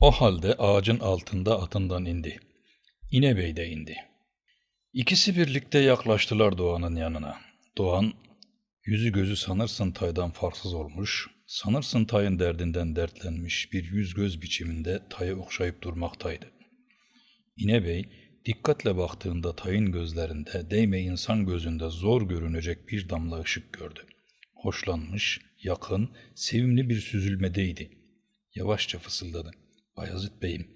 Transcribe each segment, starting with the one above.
O halde ağacın altında atından indi. İnebey de indi. İkisi birlikte yaklaştılar Doğan'ın yanına. Doğan, yüzü gözü sanırsın taydan farksız olmuş, sanırsın tayın derdinden dertlenmiş bir yüz göz biçiminde tayı okşayıp durmaktaydı. İnebey, dikkatle baktığında tayın gözlerinde, değme insan gözünde zor görünecek bir damla ışık gördü. Hoşlanmış, yakın, sevimli bir süzülmedeydi. Yavaşça fısıldadı. Bayezid Bey'im,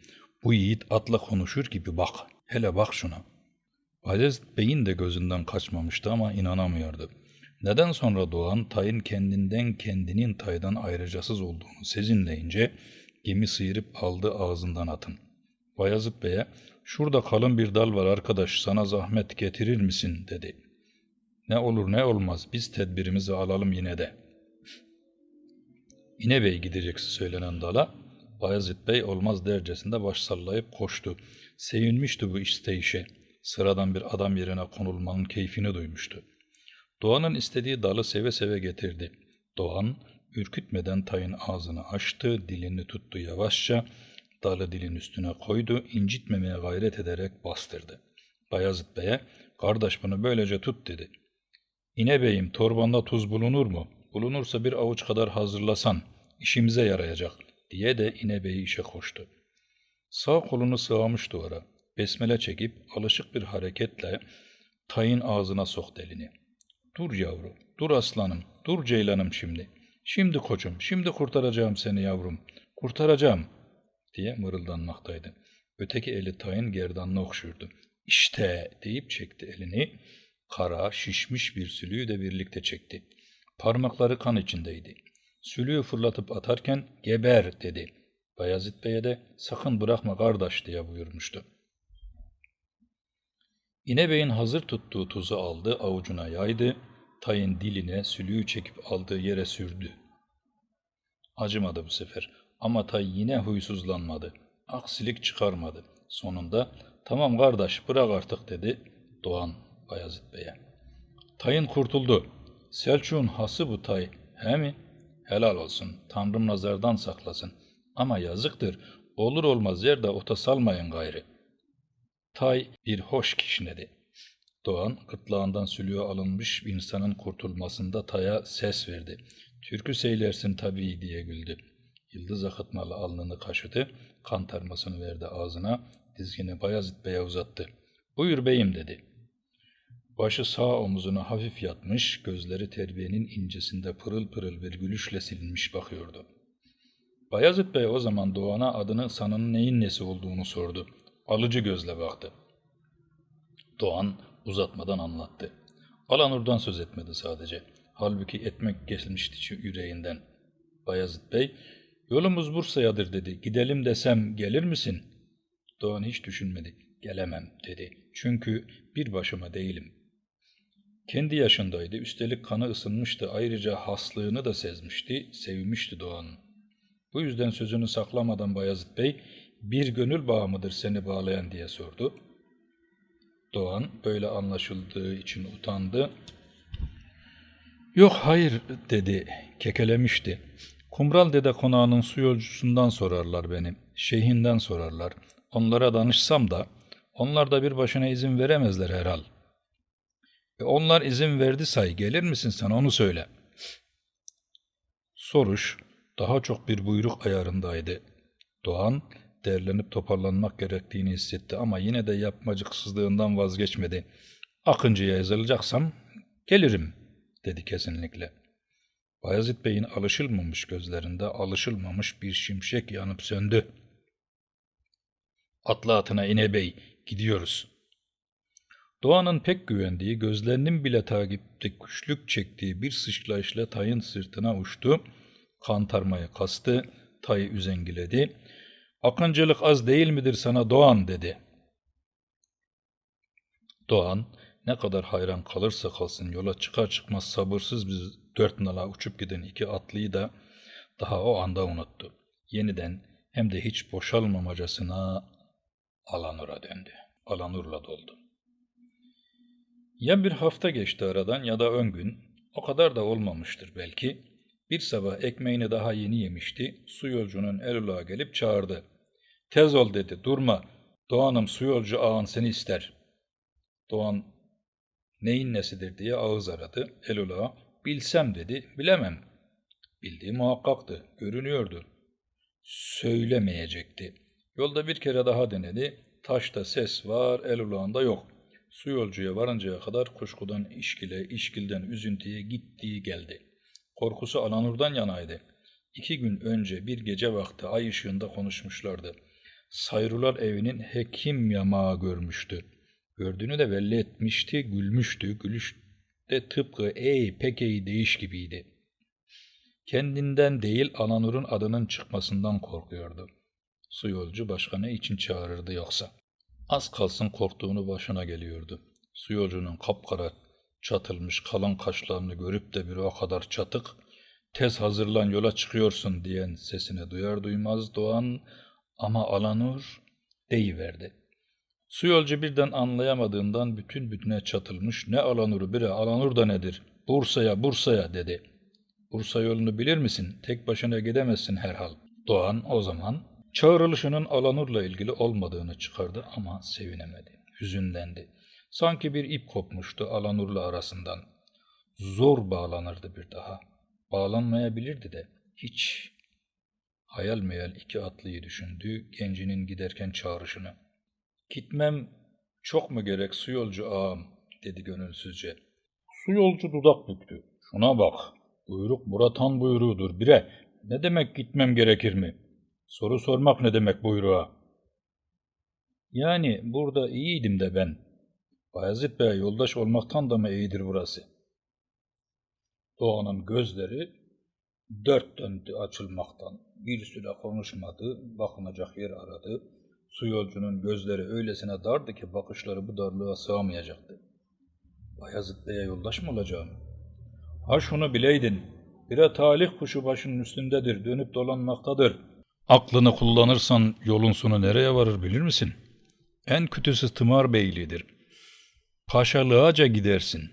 bu yiğit atla konuşur gibi bak, hele bak şuna. Bayezid Bey'in de gözünden kaçmamıştı ama inanamıyordu. Neden sonra doğan tayın kendinden kendinin taydan ayrıcasız olduğunu sezinleyince gemi sıyırıp aldı ağzından atın. Bayezid Bey'e şurada kalın bir dal var arkadaş sana zahmet getirir misin dedi. Ne olur ne olmaz biz tedbirimizi alalım yine de. İnebey gidecekse söylenen dala Bayezid Bey olmaz dercesinde baş sallayıp koştu. Sevinmişti bu isteyişe. Sıradan bir adam yerine konulmanın keyfini duymuştu. Doğan'ın istediği dalı seve seve getirdi. Doğan ürkütmeden tayın ağzını açtı, dilini tuttu yavaşça, dalı dilin üstüne koydu, incitmemeye gayret ederek bastırdı. Bayezid Bey'e, kardeş bunu böylece tut dedi. İnebeyim torbanda tuz bulunur mu? Bulunursa bir avuç kadar hazırlasan, işimize yarayacak diye de İnebey'i işe koştu. Sağ kolunu sığamış duvara, besmele çekip alışık bir hareketle tayın ağzına sok elini. Dur yavru, dur aslanım, dur ceylanım şimdi. Şimdi koçum, şimdi kurtaracağım seni yavrum, kurtaracağım diye mırıldanmaktaydı. Öteki eli tayın gerdanını okşurdu. İşte deyip çekti elini, kara, şişmiş bir sülüğü de birlikte çekti. Parmakları kan içindeydi. Sülüğü fırlatıp atarken geber dedi. Bayezid Bey'e de sakın bırakma kardeş diye buyurmuştu. İnebey'in hazır tuttuğu tuzu aldı, avucuna yaydı, tayın diline sülüğü çekip aldığı yere sürdü. Acımadı bu sefer ama tay yine huysuzlanmadı. Aksilik çıkarmadı. Sonunda tamam kardeş bırak artık dedi Doğan Bayezid Bey'e. Tayın kurtuldu. Selçuk'un hası bu tay, he mi? Helal olsun, Tanrım nazardan saklasın. Ama yazıktır, olur olmaz yerde ota salmayın gayrı. Tay bir hoş kişnedi. Doğan gırtlağından sülüğe alınmış insanın kurtulmasında Tay'a ses verdi. Türkü seylersin tabii diye güldü. Yıldız akıtmalı alnını kaşıdı, kan tarmasını verdi ağzına, dizgini Bayezid Bey'e uzattı. Buyur beyim dedi. Başı sağ omuzuna hafif yatmış, gözleri terbiyenin incesinde pırıl pırıl bir gülüşle silinmiş bakıyordu. Bayezid Bey o zaman Doğan'a adını sanının neyin nesi olduğunu sordu. Alıcı gözle baktı. Doğan uzatmadan anlattı. Alanur'dan söz etmedi sadece. Halbuki etmek geçmişti yüreğinden. Bayezid Bey, yolumuz Bursa'yadır dedi. Gidelim desem gelir misin? Doğan hiç düşünmedi. Gelemem dedi. Çünkü bir başıma değilim. Kendi yaşındaydı. Üstelik kanı ısınmıştı. Ayrıca haslığını da sezmişti. Sevmişti Doğan'ın. Bu yüzden sözünü saklamadan Bayezid Bey, bir gönül bağı mıdır seni bağlayan diye sordu. Doğan böyle anlaşıldığı için utandı. Yok hayır dedi, kekelemişti. Kumral Dede konağının su yolcusundan sorarlar beni, şeyhinden sorarlar. Onlara danışsam da, onlar da bir başına izin veremezler herhal. E onlar izin verdi say, gelir misin sen onu söyle. Soruş, daha çok bir buyruk ayarındaydı. Doğan, derlenip toparlanmak gerektiğini hissetti ama yine de yapmacıksızlığından vazgeçmedi. Akıncı'ya yazılacaksam gelirim dedi kesinlikle. Bayezid Bey'in alışılmamış gözlerinde alışılmamış bir şimşek yanıp söndü. Atla atına ine bey, gidiyoruz. Doğan'ın pek güvendiği, gözlerinin bile takipte güçlük çektiği bir sıçrayışla tayın sırtına uçtu, kantarmayı kastı, tayı üzengiledi, Akıncılık az değil midir sana Doğan dedi. Doğan ne kadar hayran kalırsa kalsın yola çıkar çıkmaz sabırsız bir dört nala uçup giden iki atlıyı da daha o anda unuttu. Yeniden hem de hiç boşalmamacasına Alanur'a döndü. Alanur'la doldu. Ya bir hafta geçti aradan ya da ön gün, o kadar da olmamıştır belki. Bir sabah ekmeğini daha yeni yemişti, su yolcunun ulağa gelip çağırdı. Tez ol dedi, durma. Doğan'ım su yolcu ağan seni ister. Doğan neyin nesidir diye ağız aradı. Elul ağa, bilsem dedi, bilemem. Bildiği muhakkaktı, görünüyordu. Söylemeyecekti. Yolda bir kere daha denedi. Taşta ses var, el ulağında yok. Su yolcuya varıncaya kadar kuşkudan işkile, işkilden üzüntüye gittiği geldi. Korkusu Alanur'dan yanaydı. İki gün önce bir gece vakti ay ışığında konuşmuşlardı. Sayrular evinin hekim yamağı görmüştü. Gördüğünü de belli etmişti, gülmüştü. Gülüş de tıpkı ey pek iyi değiş gibiydi. Kendinden değil Alanur'un adının çıkmasından korkuyordu. Su yolcu başka ne için çağırırdı yoksa? Az kalsın korktuğunu başına geliyordu. Su yolcunun kapkara çatılmış kalın kaşlarını görüp de bir o kadar çatık, tez hazırlan yola çıkıyorsun diyen sesini duyar duymaz Doğan ama Alanur deyiverdi. Su yolcu birden anlayamadığından bütün bütüne çatılmış ne Alanur'u bire Alanur da nedir? Bursa'ya Bursa'ya dedi. Bursa yolunu bilir misin? Tek başına gidemezsin herhal. Doğan o zaman çağrılışının Alanur'la ilgili olmadığını çıkardı ama sevinemedi. Hüzünlendi. Sanki bir ip kopmuştu Alanur'la arasından. Zor bağlanırdı bir daha. Bağlanmayabilirdi de hiç. Hayal meyal iki atlıyı düşündü gencinin giderken çağrışını. Gitmem çok mu gerek su yolcu ağam dedi gönülsüzce. Su yolcu dudak büktü. Şuna bak. Buyruk Muratan buyruğudur bire. Ne demek gitmem gerekir mi? Soru sormak ne demek buyruğa? Yani burada iyiydim de ben. Bayezid Bey yoldaş olmaktan da mı iyidir burası? Doğan'ın gözleri dört döndü açılmaktan. Bir süre konuşmadı, bakınacak yer aradı. Su yolcunun gözleri öylesine dardı ki bakışları bu darlığa sığamayacaktı. Bayezid Bey'e yoldaş mı olacağım? Ha şunu bileydin, bire talih kuşu başının üstündedir, dönüp dolanmaktadır. Aklını kullanırsan yolun sonu nereye varır bilir misin? En kötüsü tımar beyliğidir. Paşalığaca gidersin.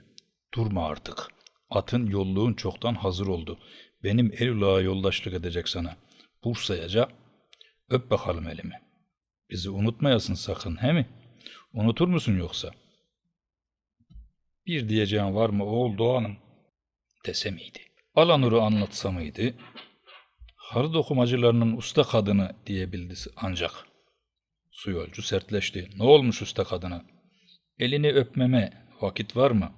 Durma artık. Atın yolluğun çoktan hazır oldu. Benim Elulağa yoldaşlık edecek sana. Bursa'yaca öp bakalım elimi. Bizi unutmayasın sakın he mi? Unutur musun yoksa? Bir diyeceğin var mı oğul Doğan'ım? Dese miydi? Alanur'u anlatsa mıydı? Harı dokumacılarının usta kadını diyebildi ancak. Su yolcu sertleşti. Ne olmuş usta kadına? Elini öpmeme vakit var mı?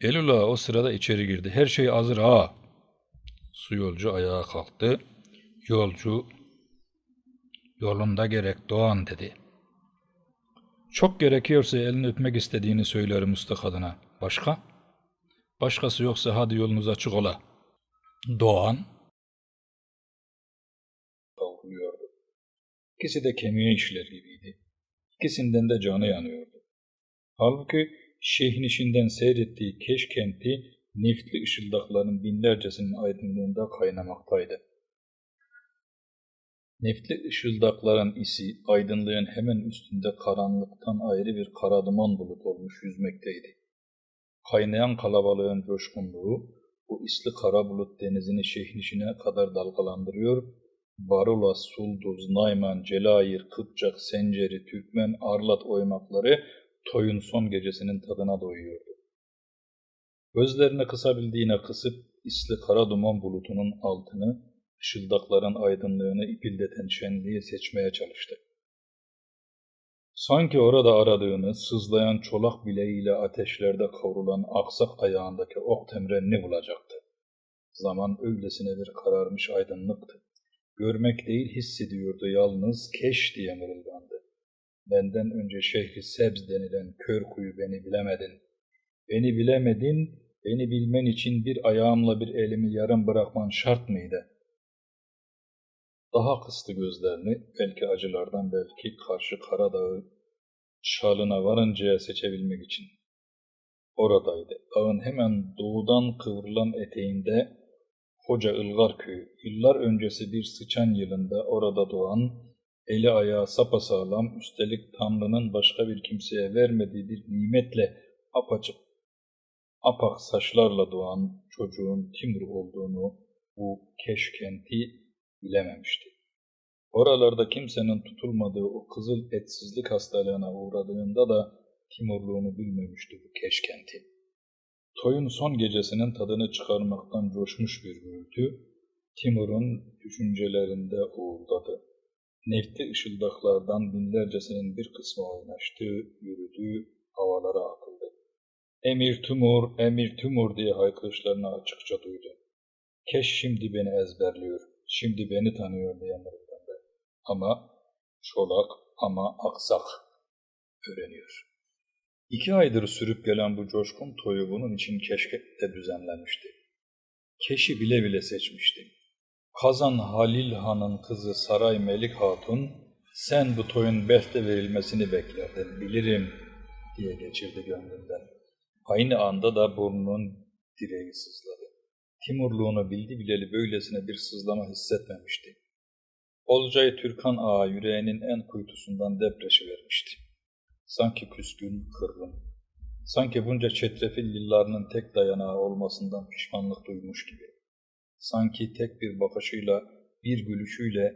Elula o sırada içeri girdi. Her şey hazır ha. Su yolcu ayağa kalktı. Yolcu yolunda gerek Doğan dedi. Çok gerekiyorsa elini öpmek istediğini söylerim usta kadına. Başka? Başkası yoksa hadi yolunuz açık ola. Doğan İkisi de kemiğe işler gibiydi. İkisinden de canı yanıyordu. Halbuki şeyhin işinden seyrettiği keşkenti neftli ışıldakların binlercesinin aydınlığında kaynamaktaydı. Neftli ışıldakların isi aydınlığın hemen üstünde karanlıktan ayrı bir kara duman bulut olmuş yüzmekteydi. Kaynayan kalabalığın coşkunluğu bu isli kara bulut denizini şehnişine kadar dalgalandırıyor, Barula, Sulduz, Nayman, Celayir, Kıpçak, Senceri, Türkmen, Arlat oymakları toyun son gecesinin tadına doyuyordu. Gözlerini kısabildiğine kısıp isli kara duman bulutunun altını, ışıldakların aydınlığını ipildeten şenliği seçmeye çalıştı. Sanki orada aradığını, sızlayan çolak bileğiyle ateşlerde kavrulan aksak ayağındaki ok temrenini bulacaktı. Zaman öylesine bir kararmış aydınlıktı. Görmek değil hissediyordu yalnız keş diye mırıldandı. Benden önce Şeyh-i Sebz denilen kör kuyu beni bilemedin. Beni bilemedin, beni bilmen için bir ayağımla bir elimi yarım bırakman şart mıydı? Daha kıstı gözlerini, belki acılardan belki karşı Karadağı şalına varıncaya seçebilmek için. Oradaydı. Dağın hemen doğudan kıvrılan eteğinde Hoca Ilgar Köyü. Yıllar öncesi bir sıçan yılında orada doğan, eli ayağı sapasağlam, üstelik Tanrı'nın başka bir kimseye vermediği bir nimetle apaçık, apak saçlarla doğan çocuğun Timur olduğunu bu keşkenti bilememişti. Oralarda kimsenin tutulmadığı o kızıl etsizlik hastalığına uğradığında da Timurluğunu bilmemişti bu keşkenti. Toyun son gecesinin tadını çıkarmaktan coşmuş bir gürültü, Timur'un düşüncelerinde uğuldadı. Nefti ışıldaklardan binlercesinin bir kısmı oynaştı, yürüdü, havalara akıldı. Emir Timur, Emir Timur diye haykırışlarını açıkça duydu. Keş şimdi beni ezberliyor, şimdi beni tanıyor diye mırıldandı. Ama çolak ama aksak öğreniyor. İki aydır sürüp gelen bu coşkun toyu bunun için keşkette düzenlenmişti. Keşi bile bile seçmişti. Kazan Halil Han'ın kızı Saray Melik Hatun, sen bu toyun behte verilmesini beklerdin, bilirim diye geçirdi gönlünden. Aynı anda da burnunun direği sızladı. Timurluğunu bildi bileli böylesine bir sızlama hissetmemişti. Olcay Türkan Ağa yüreğinin en kuytusundan depreşi vermişti. Sanki küskün, kırgın. Sanki bunca çetrefil yıllarının tek dayanağı olmasından pişmanlık duymuş gibi. Sanki tek bir bakışıyla, bir gülüşüyle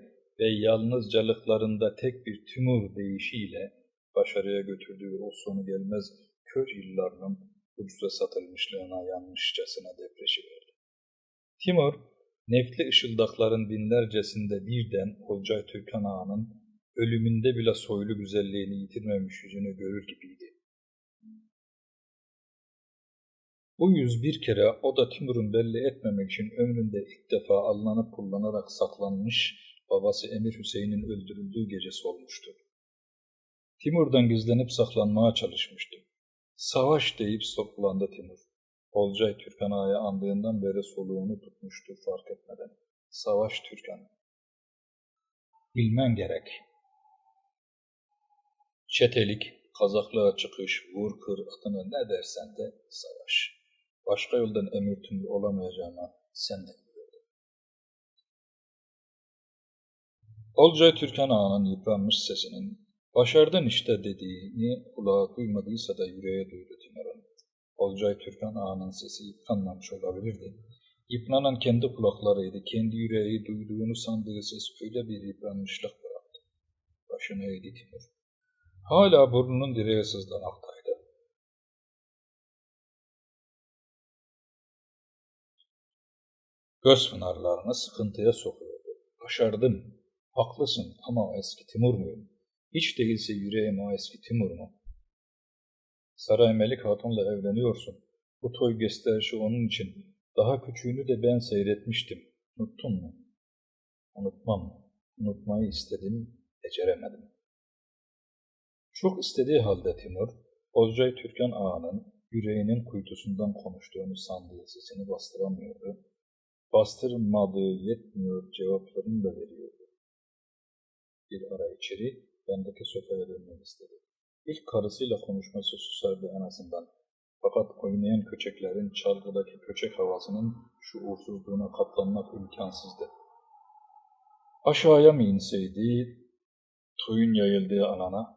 ve yalnızcalıklarında tek bir tümur deyişiyle başarıya götürdüğü o sonu gelmez kör yıllarının ucuza satılmışlığına yanlışçasına depreşi verdi. Timur, nefli ışıldakların binlercesinde birden Olcay Türkan Ağa'nın ölümünde bile soylu güzelliğini yitirmemiş yüzünü görür gibiydi. Bu yüz bir kere o da Timur'un belli etmemek için ömründe ilk defa alınıp kullanarak saklanmış babası Emir Hüseyin'in öldürüldüğü gecesi olmuştu. Timur'dan gizlenip saklanmaya çalışmıştı. Savaş deyip soklandı Timur. Olcay Türkan Ağa'yı andığından beri soluğunu tutmuştu fark etmeden. Savaş Türkan. Bilmen gerek. Çetelik, kazaklığa çıkış, vur kır adını ne dersen de savaş. Başka yoldan emir tümlü olamayacağıma sen de. Olcay Türkan Ağa'nın yıpranmış sesinin başardın işte dediğini kulağa duymadıysa da yüreğe duydu Timur'un. Olcay Türkan Ağa'nın sesi yıpranmamış olabilirdi. Yıpranan kendi kulaklarıydı, kendi yüreği duyduğunu sandığı ses öyle bir yıpranmışlık bıraktı. Başını eğdi Timur. Hala burnunun direğe sızlamaktaydı. Göz pınarlarını sıkıntıya sokuyordu. Başardım. Haklısın ama o eski Timur muyum? Hiç değilse yüreğim o eski Timur mu? Saray Melik Hatun'la evleniyorsun. Bu toy gösterişi onun için. Daha küçüğünü de ben seyretmiştim. Unuttun mu? Unutmam. Unutmayı istedim, beceremedim. Çok istediği halde Timur, Olcay Türkan Ağa'nın yüreğinin kuytusundan konuştuğunu sandığı sesini bastıramıyordu. Bastırmadığı yetmiyor cevaplarını da veriyordu. Bir ara içeri, yandaki sofaya dönmek istedi. İlk karısıyla konuşması susardı en azından. Fakat oynayan köçeklerin çalgıdaki köçek havasının şu uğursuzluğuna katlanmak imkansızdı. Aşağıya mı inseydi, toyun yayıldığı alana,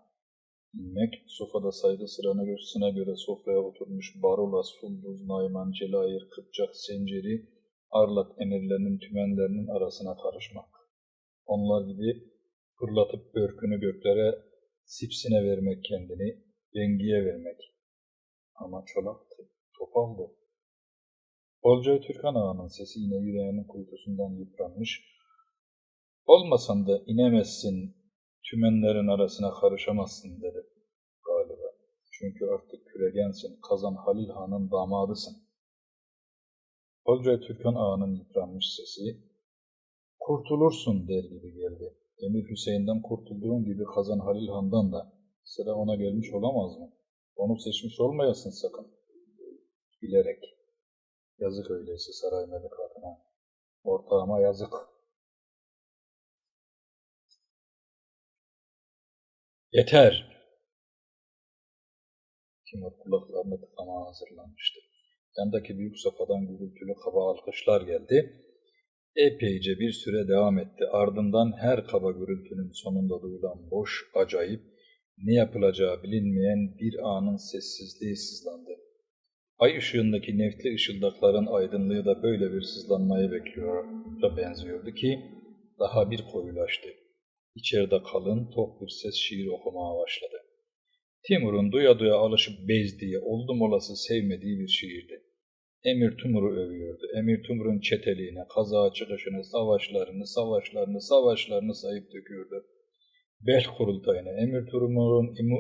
inmek, sofada saydı sırasına göre sofraya oturmuş Barola, Sulduz, Nayman, Celayir, Kıpçak, Senceri, Arlak emirlerinin tümenlerinin arasına karışmak. Onlar gibi fırlatıp börkünü göklere, sipsine vermek kendini, yengiye vermek. Ama çolaktı, topaldı. Olcay Türkan Ağa'nın sesi yine yüreğinin kuytusundan yıpranmış. Olmasan da inemezsin, tümenlerin arasına karışamazsın dedi galiba. Çünkü artık küregensin, Kazan Halil Han'ın damadısın. Olcay Türkan Ağa'nın yıpranmış sesi, kurtulursun der gibi geldi. Emir Hüseyin'den kurtulduğun gibi Kazan Halil Han'dan da sıra ona gelmiş olamaz mı? Onu seçmiş olmayasın sakın. Bilerek. Yazık öyleyse saray melik adına. Ortağıma yazık. Yeter. Timur kulaklarını tıkamaya hazırlanmıştı. Yandaki büyük sofradan gürültülü kaba alkışlar geldi. Epeyce bir süre devam etti. Ardından her kaba gürültünün sonunda duyulan boş, acayip, ne yapılacağı bilinmeyen bir anın sessizliği sızlandı. Ay ışığındaki neftli ışıldakların aydınlığı da böyle bir sızlanmayı bekliyor da benziyordu ki daha bir koyulaştı. İçeride kalın, tok bir ses şiir okumaya başladı. Timur'un duya duya alışıp bezdiği, oldum olası sevmediği bir şiirdi. Emir Timur'u övüyordu. Emir Timur'un çeteliğine, kazağa çıkışını, savaşlarını, savaşlarını, savaşlarını sayıp döküyordu. Belh kurultayına, Emir Timur'un imu,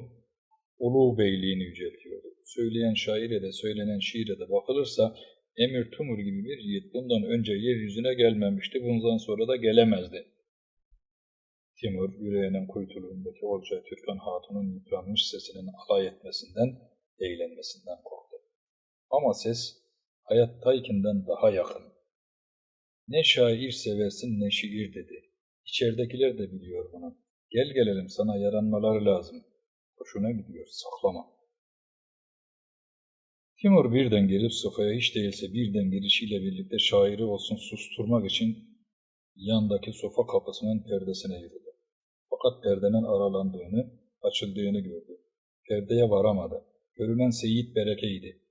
ulu beyliğini yüceltiyordu. Söyleyen şaire de söylenen şiire de bakılırsa Emir Timur gibi bir yiğit bundan önce yeryüzüne gelmemişti, bundan sonra da gelemezdi. Timur, yüreğinin kuytuluğundaki Olcay Türkan Hatun'un yıpranmış sesinin alay etmesinden, eğlenmesinden korktu. Ama ses, hayattaykinden daha yakın. Ne şair seversin ne şiir dedi. İçeridekiler de biliyor bunu. Gel gelelim sana yaranmaları lazım. Hoşuna gidiyor, saklama. Timur birden gelip sofaya hiç değilse birden girişiyle birlikte şairi olsun susturmak için yandaki sofa kapısının perdesine yürüdü. Fakat perdenin aralandığını, açıldığını gördü. Perdeye varamadı. Görünen Seyit Bereke'ydi.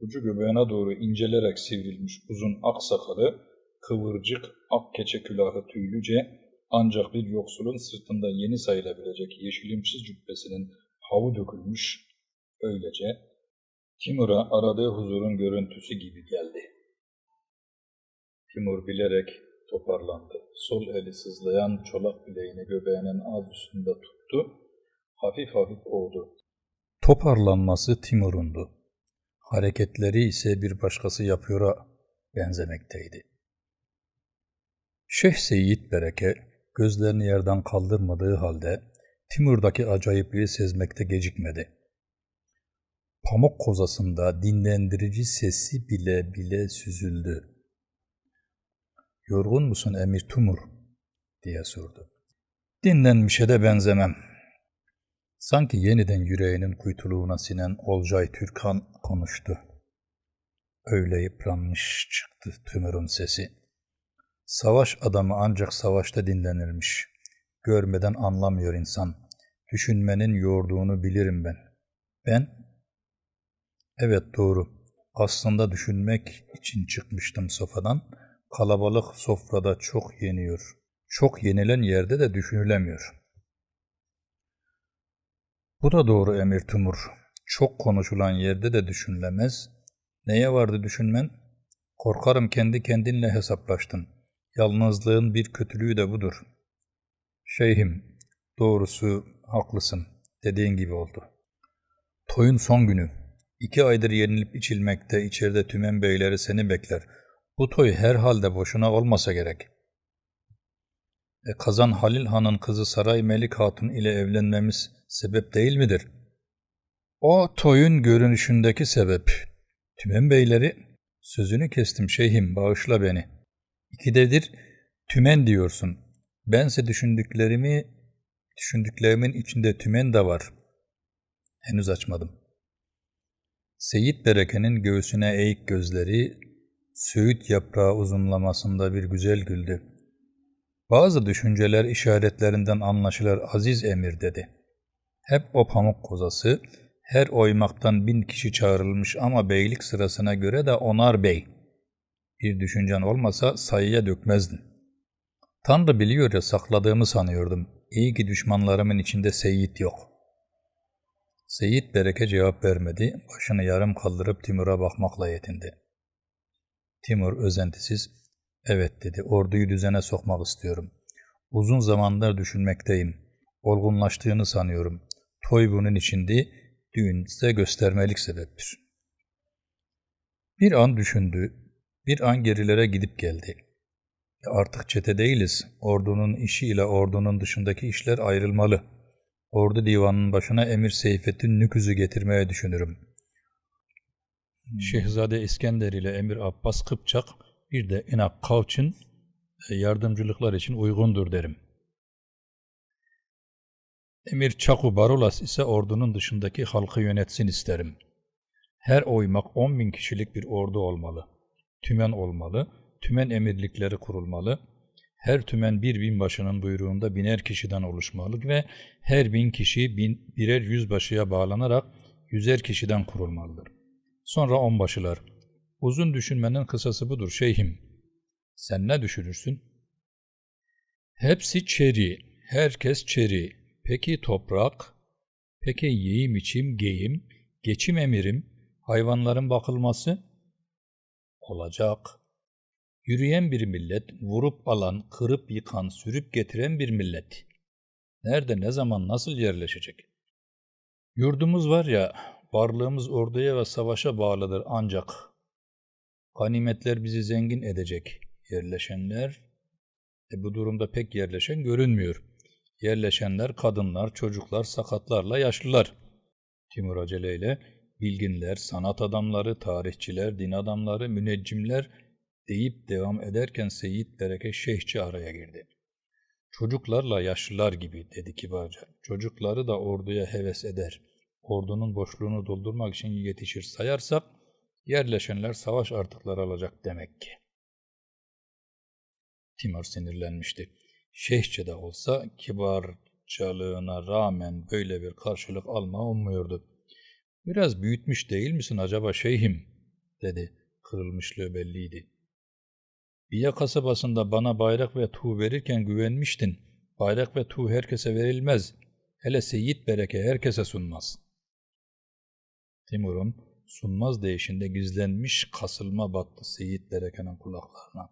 Ucu göbeğine doğru incelerek sivrilmiş uzun ak sakalı, kıvırcık ak keçe külahı tüylüce, ancak bir yoksulun sırtında yeni sayılabilecek yeşilimsiz cübbesinin havu dökülmüş, öylece Timur'a aradığı huzurun görüntüsü gibi geldi. Timur bilerek toparlandı. Sol eli sızlayan çolak bileğini göbeğinin az üstünde tuttu. Hafif hafif oldu. Toparlanması Timur'undu. Hareketleri ise bir başkası yapıyora benzemekteydi. Şeyh Seyyid Bereke gözlerini yerden kaldırmadığı halde Timur'daki acayipliği sezmekte gecikmedi. Pamuk kozasında dinlendirici sesi bile bile süzüldü. Yorgun musun Emir Tumur? diye sordu. Dinlenmişe de benzemem. Sanki yeniden yüreğinin kuytuluğuna sinen Olcay Türkan konuştu. Öyle yıpranmış çıktı Tümür'ün sesi. Savaş adamı ancak savaşta dinlenirmiş. Görmeden anlamıyor insan. Düşünmenin yorduğunu bilirim ben. Ben? Evet doğru. Aslında düşünmek için çıkmıştım sofadan. Kalabalık sofrada çok yeniyor. Çok yenilen yerde de düşünülemiyor. Bu da doğru Emir Timur. Çok konuşulan yerde de düşünülemez. Neye vardı düşünmen? Korkarım kendi kendinle hesaplaştın. Yalnızlığın bir kötülüğü de budur. Şeyhim, doğrusu haklısın. Dediğin gibi oldu. Toyun son günü. İki aydır yenilip içilmekte, içeride tümen beyleri seni bekler. Bu toy herhalde boşuna olmasa gerek. E, Kazan Halil Han'ın kızı Saray Melik Hatun ile evlenmemiz sebep değil midir? O toyun görünüşündeki sebep. Tümen beyleri, sözünü kestim şeyhim bağışla beni. İkidedir tümen diyorsun. Bense düşündüklerimi, düşündüklerimin içinde tümen de var. Henüz açmadım. Seyit Bereke'nin göğsüne eğik gözleri, söğüt yaprağı uzunlamasında bir güzel güldü. Bazı düşünceler işaretlerinden anlaşılır aziz emir dedi. Hep o pamuk kozası, her oymaktan bin kişi çağrılmış ama beylik sırasına göre de onar bey. Bir düşüncen olmasa sayıya dökmezdin. Tanrı biliyor ya sakladığımı sanıyordum. İyi ki düşmanlarımın içinde Seyit yok.'' Seyit Bereke cevap vermedi, başını yarım kaldırıp Timur'a bakmakla yetindi. Timur özentisiz, evet dedi, orduyu düzene sokmak istiyorum. Uzun zamanlar düşünmekteyim. Olgunlaştığını sanıyorum. Toy bunun içindi, düğün ise göstermelik sebeptir. Bir an düşündü, bir an gerilere gidip geldi. E artık çete değiliz, ordunun işi ile ordunun dışındaki işler ayrılmalı.'' Ordu divanının başına Emir Seyfettin Nüküz'ü getirmeye düşünürüm. Şehzade İskender ile Emir Abbas Kıpçak bir de İnak Kavç'ın e, yardımcılıklar için uygundur derim. Emir Çaku Barulas ise ordunun dışındaki halkı yönetsin isterim. Her oymak 10 bin kişilik bir ordu olmalı. Tümen olmalı, tümen emirlikleri kurulmalı, her tümen bir binbaşının buyruğunda biner kişiden oluşmalı ve her bin kişi bin, birer yüzbaşıya bağlanarak yüzer kişiden kurulmalıdır. Sonra onbaşılar. Uzun düşünmenin kısası budur şeyhim. Sen ne düşünürsün? Hepsi çeri, herkes çeri. Peki toprak? Peki yiyim içim geyim, geçim emirim, hayvanların bakılması? Olacak. Yürüyen bir millet, vurup alan, kırıp yıkan, sürüp getiren bir millet. Nerede, ne zaman, nasıl yerleşecek? Yurdumuz var ya, varlığımız orduya ve savaşa bağlıdır ancak. Ganimetler bizi zengin edecek. Yerleşenler, e bu durumda pek yerleşen görünmüyor. Yerleşenler kadınlar, çocuklar, sakatlarla yaşlılar. Timur aceleyle bilginler, sanat adamları, tarihçiler, din adamları, müneccimler deyip devam ederken Seyit Bereke Şeyhçi araya girdi. Çocuklarla yaşlılar gibi dedi kibarca. Çocukları da orduya heves eder. Ordunun boşluğunu doldurmak için yetişir sayarsak yerleşenler savaş artıkları alacak demek ki. Timur sinirlenmişti. Şeyhçe de olsa kibarcalığına rağmen böyle bir karşılık alma ummuyordu. Biraz büyütmüş değil misin acaba şeyhim? dedi. Kırılmışlığı belliydi. Biye kasabasında bana bayrak ve tuğ verirken güvenmiştin. Bayrak ve tuğ herkese verilmez. Hele Seyit Bereke herkese sunmaz. Timur'un sunmaz değişinde gizlenmiş kasılma battı Seyit Bereke'nin kulaklarına.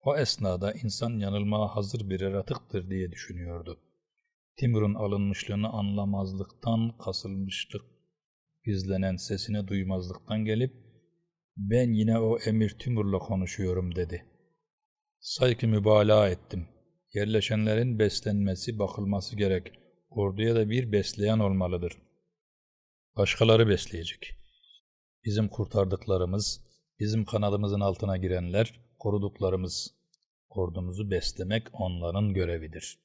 O esnada insan yanılmaya hazır bir yaratıktır diye düşünüyordu. Timur'un alınmışlığını anlamazlıktan, kasılmışlık gizlenen sesini duymazlıktan gelip ben yine o Emir Timur'la konuşuyorum dedi. Sayki mübalağa ettim. Yerleşenlerin beslenmesi, bakılması gerek. Orduya da bir besleyen olmalıdır. Başkaları besleyecek. Bizim kurtardıklarımız, bizim kanadımızın altına girenler, koruduklarımız. Ordumuzu beslemek onların görevidir.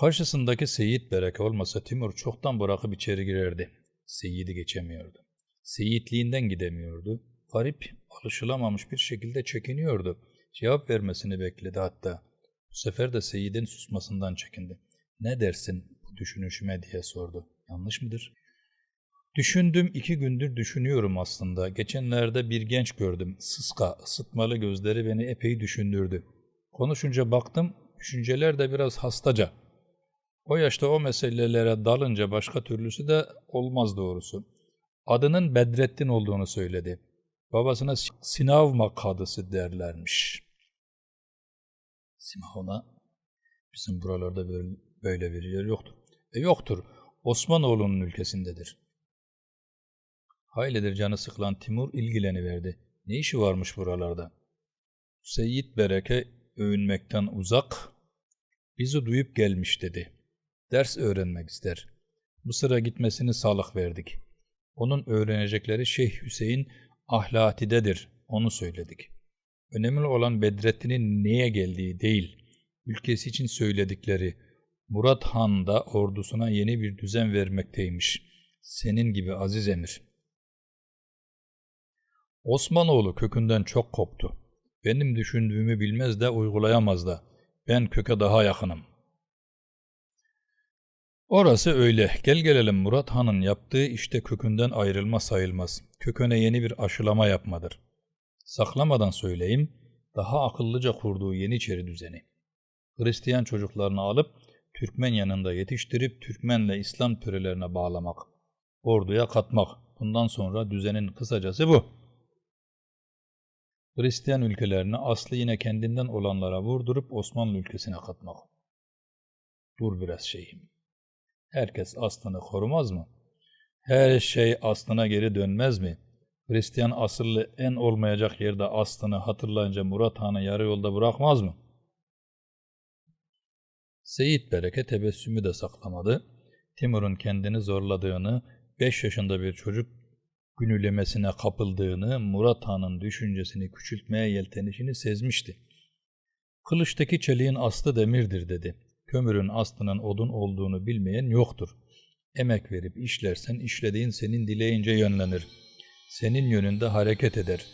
Karşısındaki Seyit Bereke olmasa Timur çoktan bırakıp içeri girerdi. Seyit'i geçemiyordu. Seyitliğinden gidemiyordu. Garip, alışılamamış bir şekilde çekiniyordu. Cevap vermesini bekledi hatta. Bu sefer de Seyit'in susmasından çekindi. Ne dersin bu düşünüşüme diye sordu. Yanlış mıdır? Düşündüm iki gündür düşünüyorum aslında. Geçenlerde bir genç gördüm. Sıska, ısıtmalı gözleri beni epey düşündürdü. Konuşunca baktım, düşünceler de biraz hastaca. O yaşta o meselelere dalınca başka türlüsü de olmaz doğrusu. Adının Bedrettin olduğunu söyledi. Babasına Sinavma kadısı derlermiş. Simavna bizim buralarda böyle, böyle bir yer yoktur. E yoktur. Osmanoğlu'nun ülkesindedir. Haylidir canı sıkılan Timur ilgileniverdi. Ne işi varmış buralarda? Seyyid Bereke övünmekten uzak, bizi duyup gelmiş dedi. Ders öğrenmek ister. Mısır'a gitmesini sağlık verdik. Onun öğrenecekleri Şeyh Hüseyin ahlatidedir, onu söyledik. Önemli olan Bedrettin'in neye geldiği değil, ülkesi için söyledikleri. Murat Han da ordusuna yeni bir düzen vermekteymiş. Senin gibi aziz emir. Osmanoğlu kökünden çok koptu. Benim düşündüğümü bilmez de uygulayamaz da. Ben köke daha yakınım. Orası öyle. Gel gelelim Murat Han'ın yaptığı işte kökünden ayrılma sayılmaz. Köküne yeni bir aşılama yapmadır. Saklamadan söyleyeyim, daha akıllıca kurduğu Yeniçeri düzeni. Hristiyan çocuklarını alıp Türkmen yanında yetiştirip Türkmenle İslam törelerine bağlamak. Orduya katmak. Bundan sonra düzenin kısacası bu. Hristiyan ülkelerini aslı yine kendinden olanlara vurdurup Osmanlı ülkesine katmak. Dur biraz şeyim. Herkes aslını korumaz mı? Her şey aslına geri dönmez mi? Hristiyan asıllı en olmayacak yerde aslını hatırlayınca Murat Han'ı yarı yolda bırakmaz mı? Seyit Bereke tebessümü de saklamadı. Timur'un kendini zorladığını, 5 yaşında bir çocuk günülemesine kapıldığını, Murat Han'ın düşüncesini küçültmeye yeltenişini sezmişti. Kılıçtaki çeliğin aslı demirdir dedi. Kömürün aslının odun olduğunu bilmeyen yoktur. Emek verip işlersen işlediğin senin dileyince yönlenir. Senin yönünde hareket eder.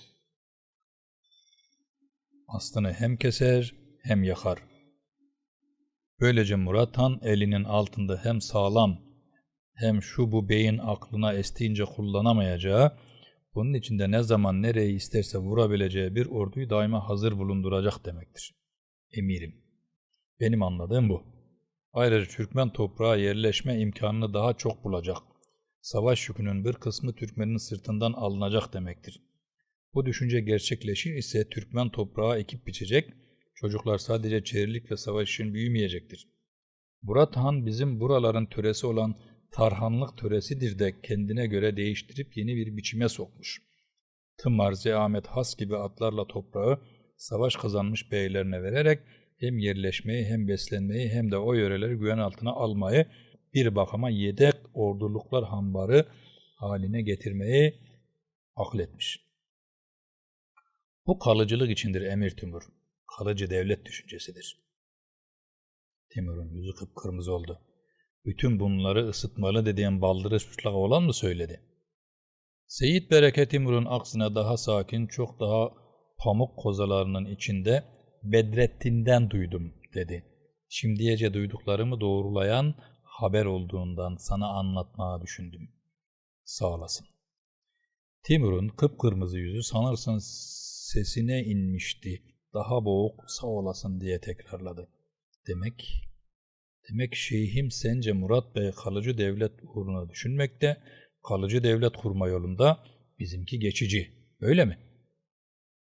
Aslını hem keser hem yakar. Böylece Murat Han elinin altında hem sağlam hem şu bu beyin aklına estiğince kullanamayacağı, bunun içinde ne zaman nereyi isterse vurabileceği bir orduyu daima hazır bulunduracak demektir. Emirim. Benim anladığım bu. Ayrıca Türkmen toprağa yerleşme imkanını daha çok bulacak. Savaş yükünün bir kısmı Türkmenin sırtından alınacak demektir. Bu düşünce gerçekleşir ise Türkmen toprağa ekip biçecek, çocuklar sadece çerilik ve savaş için büyümeyecektir. Murat Han bizim buraların töresi olan Tarhanlık töresidir de kendine göre değiştirip yeni bir biçime sokmuş. Tımarzi Ahmet Has gibi atlarla toprağı savaş kazanmış beylerine vererek hem yerleşmeyi hem beslenmeyi hem de o yöreleri güven altına almayı bir bakıma yedek orduluklar hambarı haline getirmeyi akletmiş. Bu kalıcılık içindir Emir Timur. Kalıcı devlet düşüncesidir. Timur'un yüzü kıpkırmızı oldu. Bütün bunları ısıtmalı dediğin baldırı çıplak olan mı söyledi? Seyit Bereket Timur'un aksine daha sakin, çok daha pamuk kozalarının içinde Bedrettin'den duydum dedi. Şimdiyece duyduklarımı doğrulayan haber olduğundan sana anlatmaya düşündüm. Sağ olasın. Timur'un kıpkırmızı yüzü sanırsın sesine inmişti. Daha boğuk sağ olasın diye tekrarladı. Demek, demek şeyhim sence Murat Bey kalıcı devlet uğruna düşünmekte, kalıcı devlet kurma yolunda bizimki geçici. Öyle mi?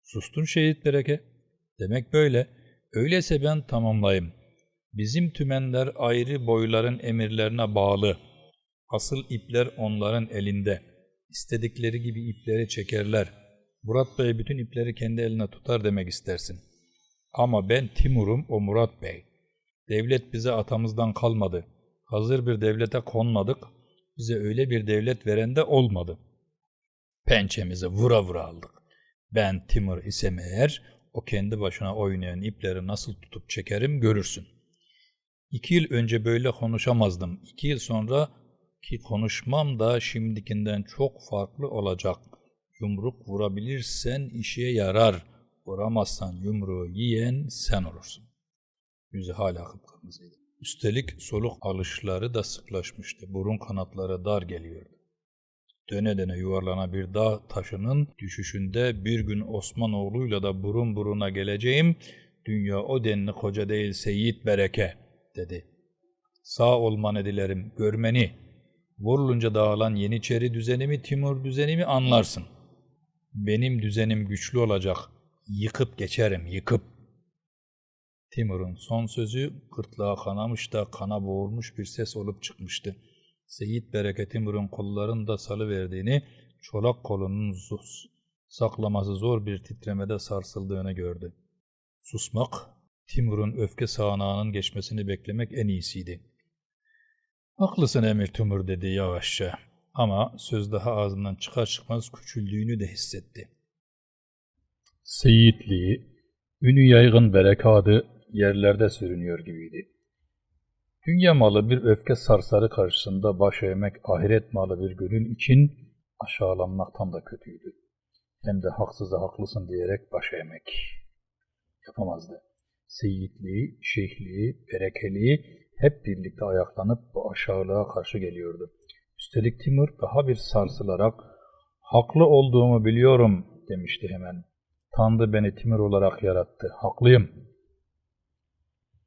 Sustun şehit bereke. Demek böyle. Öyleyse ben tamamlayayım. Bizim tümenler ayrı boyların emirlerine bağlı. Asıl ipler onların elinde. İstedikleri gibi ipleri çekerler. Murat Bey bütün ipleri kendi eline tutar demek istersin. Ama ben Timur'um o Murat Bey. Devlet bize atamızdan kalmadı. Hazır bir devlete konmadık. Bize öyle bir devlet veren de olmadı. Pençemizi vura vura aldık. Ben Timur isem eğer o kendi başına oynayan ipleri nasıl tutup çekerim görürsün. İki yıl önce böyle konuşamazdım. İki yıl sonra ki konuşmam da şimdikinden çok farklı olacak. Yumruk vurabilirsen işe yarar. Vuramazsan yumruğu yiyen sen olursun. Yüzü hala kıpkırmızıydı. Üstelik soluk alışları da sıklaşmıştı. Burun kanatları dar geliyordu. Döne döne yuvarlana bir dağ taşının düşüşünde bir gün Osmanoğlu'yla da burun buruna geleceğim. Dünya o denli koca değilse yiğit bereke dedi. Sağ olmanı dilerim, görmeni. Vurulunca dağılan Yeniçeri düzenimi, Timur düzenimi anlarsın. Benim düzenim güçlü olacak. Yıkıp geçerim, yıkıp. Timur'un son sözü gırtlağa kanamış da kana boğulmuş bir ses olup çıkmıştı. Seyit Bereket Timur'un kollarını da salıverdiğini, çolak kolunun zus, saklaması zor bir titremede sarsıldığını gördü. Susmak, Timur'un öfke sağanağının geçmesini beklemek en iyisiydi. Haklısın Emir Timur dedi yavaşça ama söz daha ağzından çıkar çıkmaz küçüldüğünü de hissetti. Seyitliği, ünü yaygın berekadı yerlerde sürünüyor gibiydi. Dünya malı bir öfke sarsarı karşısında baş eğmek ahiret malı bir gönül için aşağılanmaktan da kötüydü. Hem de haksıza haklısın diyerek baş eğmek. Yapamazdı. Seyitliği, şeyhliği, berekeliği hep birlikte ayaklanıp bu aşağılığa karşı geliyordu. Üstelik Timur daha bir sarsılarak haklı olduğumu biliyorum demişti hemen. Tanrı beni Timur olarak yarattı. Haklıyım.